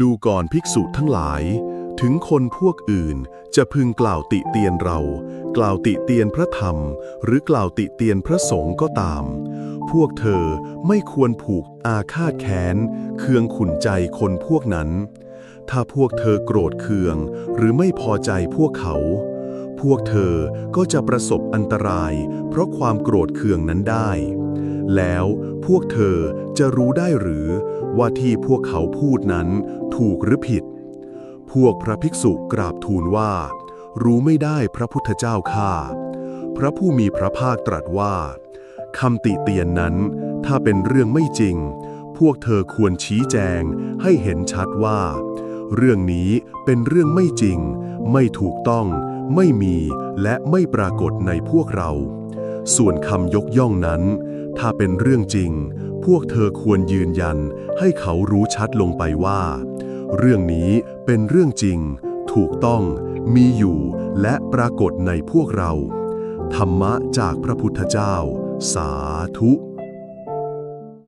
ดูก่อนภิกษุทั้งหลาย ถึงคนพวกอื่นจะพึงกล่าวติเตียนเรา กล่าวติเตียนพระธรรม หรือกล่าวติเตียนพระสงฆ์ก็ตาม พวกเธอไม่ควรผูกอาฆาตแค้น เคืองขุนใจคนพวกนั้น ถ้าพวกเธอโกรธเคือง หรือไม่พอใจพวกเขา พวกเธอก็จะประสบอันตราย เพราะความโกรธเคืองนั้นได้ แล้วพวกเธอจะรู้ได้หรือว่าที่พวกเขาพูดนั้นถูกหรือผิด พวกพระภิกษุกราบทูลว่า รู้ไม่ได้พระพุทธเจ้าข้าพระผู้มีพระภาคตรัสว่าคำติเตียนนั้น ถ้าเป็นเรื่องไม่จริง พวกเธอควรชี้แจงให้เห็นชัดว่า เรื่องนี้เป็นเรื่องไม่จริง ไม่ถูกต้อง ไม่มีและไม่ปรากฏในพวกเรา ส่วนคำยกย่องนั้น ถ้าเป็นเรื่องจริง พวกเธอควรยืนยัน ให้เขารู้ชัดลงไปว่า เรื่องนี้เป็นเรื่องจริง ถูกต้อง มีอยู่และปรากฏในพวกเรา ธรรมะจากพระพุทธเจ้า สาธุ